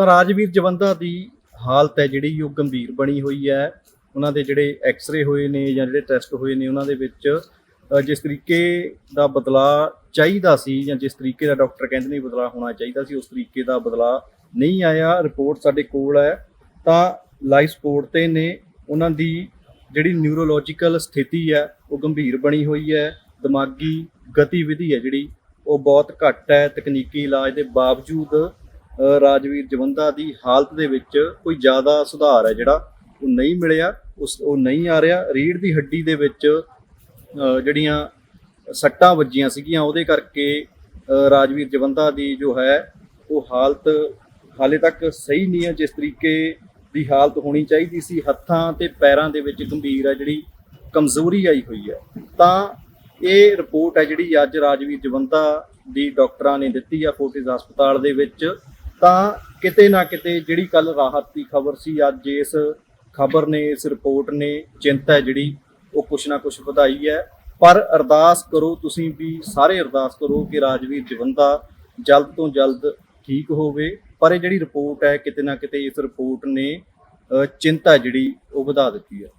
ਤਾਂ ਰਾਜਵੀਰ ਜਵੰਦਾ ਦੀ ਹਾਲਤ ਹੈ ਜਿਹੜੀ ਉਹ ਗੰਭੀਰ ਬਣੀ ਹੋਈ ਹੈ। ਉਹਨਾਂ ਦੇ ਜਿਹੜੇ ਐਕਸ-ਰੇ ਹੋਏ ਨੇ ਜਾਂ ਜਿਹੜੇ ਟੈਸਟ ਹੋਏ ਨੇ, ਉਹਨਾਂ ਦੇ ਵਿੱਚ ਜਿਸ ਤਰੀਕੇ ਦਾ ਬਦਲਾਅ ਚਾਹੀਦਾ ਸੀ ਜਾਂ ਜਿਸ ਤਰੀਕੇ ਦਾ ਡਾਕਟਰ ਕਹਿੰਦੇ ਨੇ ਬਦਲਾਅ ਹੋਣਾ ਚਾਹੀਦਾ ਸੀ, ਉਸ ਤਰੀਕੇ ਦਾ ਬਦਲਾਅ ਨਹੀਂ ਆਇਆ। ਰਿਪੋਰਟ ਸਾਡੇ ਕੋਲ ਹੈ। ਤਾਂ ਲਾਈਫ ਸਪੋਰਟ ਤੇ ਨੇ। ਉਹਨਾਂ ਦੀ ਜਿਹੜੀ ਨਿਊਰੋਲੋਜੀਕਲ ਸਥਿਤੀ ਹੈ, ਉਹ ਗੰਭੀਰ ਬਣੀ ਹੋਈ ਹੈ। ਦਿਮਾਗੀ ਗਤੀਵਿਧੀ ਹੈ ਜਿਹੜੀ, ਉਹ ਬਹੁਤ ਘੱਟ ਹੈ। ਤਕਨੀਕੀ ਇਲਾਜ ਦੇ ਬਾਵਜੂਦ ਰਾਜਵੀਰ ਜਵੰਦਾ ਦੀ ਹਾਲਤ ਦੇ ਵਿੱਚ ਕੋਈ ਜ਼ਿਆਦਾ ਸੁਧਾਰ ਹੈ ਜਿਹੜਾ ਉਹ ਨਹੀਂ ਮਿਲਿਆ, ਉਸ ਉਹ ਨਹੀਂ ਆ ਰਿਹਾ। ਰੀੜ ਦੀ ਹੱਡੀ ਦੇ ਵਿੱਚ ਜਿਹੜੀਆਂ ਸੱਟਾਂ ਵੱਜੀਆਂ ਸੀਗੀਆਂ, ਉਹਦੇ ਕਰਕੇ ਰਾਜਵੀਰ ਜਵੰਦਾ ਦੀ ਜੋ ਹੈ, ਉਹ ਹਾਲਤ ਹਾਲੇ ਤੱਕ ਸਹੀ ਨਹੀਂ ਹੈ, ਜਿਸ ਤਰੀਕੇ ਦੀ ਹਾਲਤ ਹੋਣੀ ਚਾਹੀਦੀ ਸੀ। ਹੱਥਾਂ ਤੇ ਪੈਰਾਂ ਦੇ ਵਿੱਚ ਗੰਭੀਰ ਹੈ ਜਿਹੜੀ ਕਮਜ਼ੋਰੀ ਆਈ ਹੋਈ ਹੈ। ਤਾਂ ਇਹ ਰਿਪੋਰਟ ਹੈ ਜਿਹੜੀ ਅੱਜ ਰਾਜਵੀਰ ਜਵੰਦਾ ਦੀ ਡਾਕਟਰਾਂ ਨੇ ਦਿੱਤੀ ਆ ਫੋਰਟਿਸ ਹਸਪਤਾਲ ਦੇ ਵਿੱਚ। ਤਾਂ ਕਿਤੇ ਨਾ ਕਿਤੇ ਜਿਹੜੀ ਕੱਲ ਰਾਹਤ ਦੀ ਖਬਰ ਸੀ, ਅੱਜ ਇਸ ਖਬਰ ਨੇ, ਇਸ ਰਿਪੋਰਟ ਨੇ ਚਿੰਤਾ ਹੈ ਜਿਹੜੀ, ਉਹ ਕੁਛ ਨਾ ਕੁਛ ਵਧਾਈ ਹੈ। ਪਰ ਅਰਦਾਸ ਕਰੋ ਤੁਸੀਂ ਵੀ, ਸਾਰੇ ਅਰਦਾਸ ਕਰੋ ਕਿ ਰਾਜਵੀਰ ਜਵੰਦਾ ਜਲਦ ਤੋਂ ਜਲਦ ਠੀਕ ਹੋਵੇ। ਪਰ ਇਹ ਜਿਹੜੀ ਰਿਪੋਰਟ ਹੈ, ਕਿਤੇ ਨਾ ਕਿਤੇ ਇਸ ਰਿਪੋਰਟ ਨੇ ਚਿੰਤਾ ਜਿਹੜੀ, ਉਹ ਵਧਾ ਦਿੱਤੀ ਹੈ।